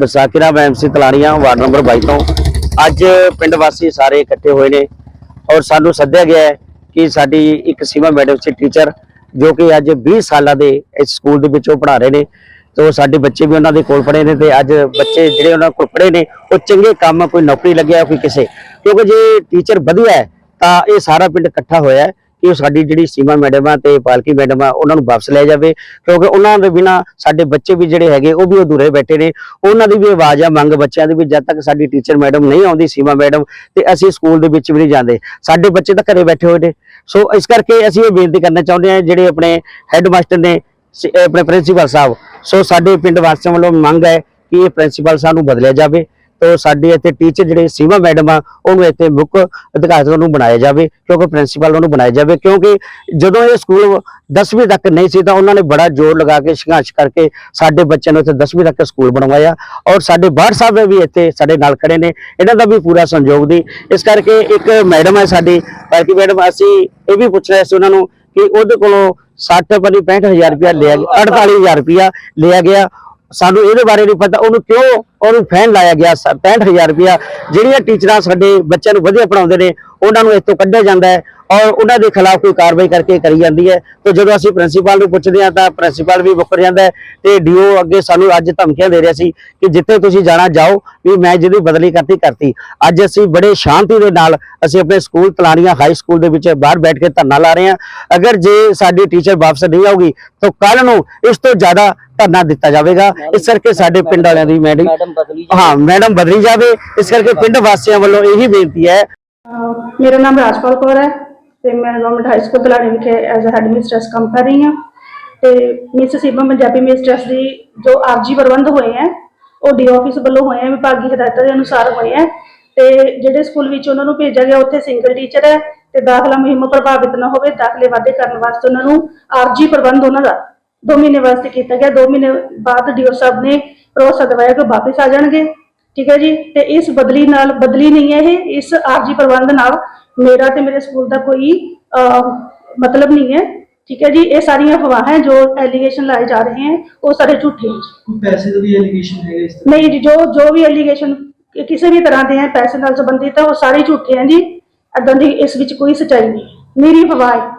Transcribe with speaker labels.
Speaker 1: Visakhi Ram MC ward number 22 ਤੋਂ। ਅੱਜ ਪਿੰਡ ਵਾਸੀ ਸਾਰੇ ਇਕੱਠੇ ਹੋਏ ਨੇ ਔਰ ਸਾਨੂੰ ਸੱਦਿਆ ਗਿਆ ਹੈ ਕਿ ਸਾਡੀ ਇੱਕ ਸੀਮਾ ਮੈਡਮ ਸੀ, ਟੀਚਰ, ਜੋ ਕਿ ਅੱਜ 20 ਸਾਲਾਂ ਦੇ ਇਸ ਸਕੂਲ ਦੇ ਵਿੱਚ ਉਹ ਪੜ੍ਹਾ ਰਹੇ ਨੇ। ਤੇ ਸਾਡੇ ਬੱਚੇ ਵੀ ਉਹਨਾਂ ਦੇ ਕੋਲ ਪੜ੍ਹੇ ਨੇ ਤੇ ਅੱਜ ਬੱਚੇ ਜਿਹੜੇ ਉਹਨਾਂ ਕੋਲ ਪੜ੍ਹੇ ਨੇ, ਉਹ ਚੰਗੇ ਕੰਮ, ਕੋਈ ਨੌਕਰੀ ਲੱਗਿਆ, ਕੋਈ ਕਿਸੇ। ਕਿਉਂਕਿ ਜੇ ਟੀਚਰ ਵਧੀਆ ਹੈ, ਤਾਂ ਇਹ ਸਾਰਾ ਪਿੰਡ ਇਕੱਠਾ ਹੋਇਆ ਹੈ। ਕਿ ਉਹ ਸਾਡੀ ਜਿਹੜੀ ਸੀਮਾ ਮੈਡਮ ਆ ਤੇ ਪਾਲਕੀ ਮੈਡਮ ਆ, ਉਹਨਾਂ ਨੂੰ ਵਾਪਸ ਲੈ ਜਾਵੇ, ਕਿਉਂਕਿ ਉਹਨਾਂ ਦੇ ਬਿਨਾ ਸਾਡੇ ਬੱਚੇ ਵੀ ਜਿਹੜੇ ਹੈਗੇ, ਉਹ ਵੀ ਅਧੂਰੇ ਬੈਠੇ ਨੇ। ਉਹਨਾਂ ਦੀ ਵੀ ਆਵਾਜ਼ ਆ, ਮੰਗ ਬੱਚਿਆਂ ਦੀ ਵੀ ਜਦ ਤੱਕ ਸਾਡੀ ਟੀਚਰ ਮੈਡਮ ਨਹੀਂ ਆਉਂਦੀ, ਸੀਮਾ ਮੈਡਮ, ਤੇ ਅਸੀਂ ਸਕੂਲ ਦੇ ਵਿੱਚ ਵੀ ਨਹੀਂ ਜਾਂਦੇ। ਸਾਡੇ ਬੱਚੇ ਤਾਂ ਘਰੇ ਬੈਠੇ ਹੋਏ ਨੇ। ਸੋ ਇਸ ਕਰਕੇ ਅਸੀਂ ਇਹ ਬੇਨਤੀ ਕਰਨਾ ਚਾਹੁੰਦੇ ਹਾਂ, ਜਿਹੜੇ ਆਪਣੇ ਹੈੱਡ ਮਾਸਟਰ ਨੇ, ਸ- ਆਪਣੇ ਪ੍ਰਿੰਸੀਪਲ ਸਾਹਿਬ, ਸੋ ਸਾਡੇ ਪਿੰਡ ਵਾਸੀਆਂ ਵੱਲੋਂ ਮੰਗ ਹੈ ਕਿ ਇਹ ਪ੍ਰਿੰਸੀਪਲ ਸਾਨੂੰ ਬਦਲਿਆ ਜਾਵੇ। ਤੋ ਸਾਡੇ ਇੱਥੇ ਟੀਚਰ ਜਿਹੜੇ ਸੀਮਾ ਮੈਡਮ ਆ, ਉਹਨੂੰ ਇੱਥੇ ਮੁੱਖ ਅਧਿਕਾਰੀ ਨੂੰ ਬਣਾਇਆ ਜਾਵੇ, ਕਿਉਂਕਿ ਪ੍ਰਿੰਸੀਪਲ ਉਹਨੂੰ ਬਣਾਇਆ ਜਾਵੇ, ਕਿਉਂਕਿ ਜਦੋਂ ਇਹ ਸਕੂਲ 10ਵੀਂ ਤੱਕ ਨਹੀਂ ਸੀ ਤਾਂ ਉਹਨਾਂ ਨੇ ਬੜਾ ਜ਼ੋਰ ਲਗਾ ਕੇ ਸੰਘਰਸ਼ ਕਰਕੇ ਸਾਡੇ ਬੱਚਿਆਂ ਨੂੰ ਇੱਥੇ 10ਵੀਂ ਤੱਕ ਸਕੂਲ ਬਣਵਾਇਆ ਔਰ ਸਾਡੇ ਬਾਹਰ ਸਾਹਿਬ ਵੀ ਇੱਥੇ ਸਾਡੇ ਨਾਲ ਖੜੇ ਨੇ, ਇਹਨਾਂ ਦਾ ਵੀ ਪੂਰਾ ਸੰਯੋਗ ਦੀ। ਇਸ ਕਰਕੇ ਇੱਕ ਮੈਡਮ ਹੈ ਸਾਡੀ ਬਾਕੀ ਮੈਡਮ ਅਸੀਂ ਇਹ ਵੀ ਪੁੱਛ ਰਹੇ ਸੀ ਉਹਨਾਂ ਨੂੰ ਕਿ ਉਹਦੇ ਕੋਲੋਂ 60 ਪਨੀ 65000 ਰੁਪਇਆ ਲਿਆ ਗਿਆ 48000 ਰੁਪਇਆ ਲਿਆ ਗਿਆ ਸਾਨੂੰ ਇਹਦੇ ਬਾਰੇ ਨਹੀਂ ਪਤਾ, ਉਹਨੂੰ ਕਿਉਂ ਉਹਨੂੰ ਫੈਨ ਲਾਇਆ ਗਿਆ, ਸ- 65000 ਰੁਪਇਆ, ਜਿਹੜੀਆਂ ਟੀਚਰਾਂ ਸਾਡੇ ਬੱਚਿਆਂ ਨੂੰ ਵਧੀਆ ਪੜਾਉਂਦੇ ਨੇ, ਉਹਨਾਂ ਨੂੰ ਇੱਥੋਂ ਕੱਢਿਆ ਜਾਂਦਾ ਹੈ। ਔਰ ਉਹਨਾਂ ਦੇ ਖਿਲਾਫ ਕੋਈ ਕਾਰਵਾਈ ਕਰਕੇ ਕਰੀ ਜਾਂਦੀ ਹੈ। ਤੇ ਜਦੋਂ ਅਸੀਂ ਪ੍ਰਿੰਸੀਪਲ ਨੂੰ ਪੁੱਛਦੇ ਹਾਂ ਤਾਂ ਪ੍ਰਿੰਸੀਪਲ ਵੀ ਮੁੱਕਰ ਜਾਂਦਾ ਹੈ ਤੇ ਡੀਓ ਅੱਗੇ ਸਾਨੂੰ ਅੱਜ ਧਮਕੀਆਂ ਦੇ ਰਿਹਾ ਸੀ ਕਿ ਜਿੱਥੇ ਤੁਸੀਂ ਜਾਣਾ ਜਾਓ ਵੀ ਮੈਂ ਜਿਹਦੀ ਬਦਲੀ ਕਰਤੀ ਕਰਤੀ। ਅੱਜ ਅਸੀਂ ਬੜੇ ਸ਼ਾਂਤੀ ਦੇ ਨਾਲ ਅਸੀਂ ਆਪਣੇ ਸਕੂਲ ਤਲਾਣੀਆਂ ਹਾਈ ਸਕੂਲ ਦੇ ਵਿੱਚ ਬਾਹਰ ਬੈਠ ਕੇ ਧਰਨਾ ਲਾ ਰਹੇ ਹਾਂ। ਅਗਰ ਜੇ ਸਾਡੀ ਟੀਚਰ ਵਾਪਸ ਨਹੀਂ ਆਊਗੀ ਤਾਂ ਕੱਲ ਨੂੰ ਇਸ ਤੋਂ ਜ਼ਿਆਦਾ ਧਰਨਾ ਦਿੱਤਾ ਜਾਵੇਗਾ। ਇਸ ਕਰਕੇ ਸਾਡੇ ਪਿੰਡ ਵਾਲਿਆਂ ਦੀ ਮੈਡਮ ਹਾਂ ਮੈਡਮ ਬਦਲੀ ਜਾਵੇ। ਇਸ ਕਰਕੇ ਪਿੰਡ ਵਾਸੀਆਂ ਵੱਲੋਂ ਇਹੀ ਬੇਨਤੀ ਹੈ।
Speaker 2: ਮੇਰਾ ਨਾਮ ਰਾਜਪਾਲ ਕੌਰ ਹੈ। ਤੇ ਮੈਂ ਗਵਰਨਮੈਂਟ ਹਾਈ ਸਕੂਲ ਤਲਾੜੀ ਵਿਖੇ ਐਜ਼ ਅ ਹੈਡ ਮਿਸਟਰਸ ਕੰਮ ਕਰ ਰਹੀ ਹਾਂ। ਤੇ ਮਿਸ ਸੀਬਾ ਪੰਜਾਬੀ ਮਿਸਟਰਸ ਦੀ ਜੋ ਆਰਜੀ ਪ੍ਰਬੰਧ ਹੋਏ ਹੈ, ਉਹ ਡੀ ਆਫਿਸ ਵੱਲੋਂ ਹੋਏ ਹੈ, ਵਿਭਾਗੀ ਹਦਾਇਤਾਂ ਦੇ ਅਨੁਸਾਰ ਹੋਏ ਹੈ। ਤੇ ਜਿਹੜੇ ਸਕੂਲ ਵਿੱਚ ਉਹਨਾਂ ਨੂੰ ਭੇਜਿਆ ਗਿਆ, ਉੱਥੇ ਸਿੰਗਲ ਟੀਚਰ ਹੈ ਤੇ ਦਾਖਲਾ ਮੁਹਿੰਮ ਪ੍ਰਭਾਵਿਤ ਨਾ ਹੋਵੇ, ਦਾਖਲੇ ਵਾਧੇ ਕਰਨ ਵਾਸਤੇ ਉਹਨਾਂ ਨੂੰ ਆਰਜੀ ਪ੍ਰਬੰਧ ਉਹਨਾਂ ਦਾ 2 ਮਹੀਨੇ ਵਾਸਤੇ ਕੀਤਾ ਗਿਆ। 2 ਮਹੀਨੇ ਬਾਅਦ ਡੀਓ ਸਾਹਿਬ ਨੇ ਭਰੋਸਾ ਦਵਾਇਆ ਕਿ ਵਾਪਸ ਆ ਜਾਣਗੇ। ਠੀਕ ਹੈ ਜੀ? ਤੇ ਇਸ ਬਦਲੀ ਨਾਲ ਬਦਲੀ ਨਹੀਂ ਹੈ ਇਹ ਇਸ ਆਰਜੀ ਪ੍ਰਬੰਧ ਨਾਲ ਮੇਰਾ ਤੇ ਮੇਰੇ ਸਕੂਲ ਦਾ ਕੋਈ ਮਤਲਬ ਨਹੀਂ ਹੈ। ਠੀਕ ਹੈ ਜੀ? ਇਹ ਸਾਰੀਆਂ ਅਫਵਾਹਾਂ ਜੋ ਐਲੀਗੇਸ਼ਨ ਲਾਏ ਜਾ ਰਹੇ ਹਨ ਉਹ ਸਾਰੇ ਝੂਠੇ ਹਨ
Speaker 3: ਪੈਸੇ ਦਾ ਵੀ ਐਲੀਗੇਸ਼ਨ ਹੈਗਾ ਇਸ ਤਰ੍ਹਾਂ।
Speaker 2: ਨਹੀਂ ਜੀ ਜੋ ਜੋ ਵੀ ਐਲੀਗੇਸ਼ਨ ਕਿਸੇ ਵੀ ਤਰ੍ਹਾਂ ਦੇ ਹੈ ਪੈਸੇ ਨਾਲ ਸੰਬੰਧਿਤ ਹੈ ਉਹ ਸਾਰੇ ਝੂਠੇ ਹਨ ਜੀ। ਏਦਾਂ ਦੀ ਇਸ ਵਿੱਚ ਕੋਈ ਸੱਚਾਈ ਨਹੀਂ। ਮੇਰੀ ਅਫਵਾਹ ਹੈ।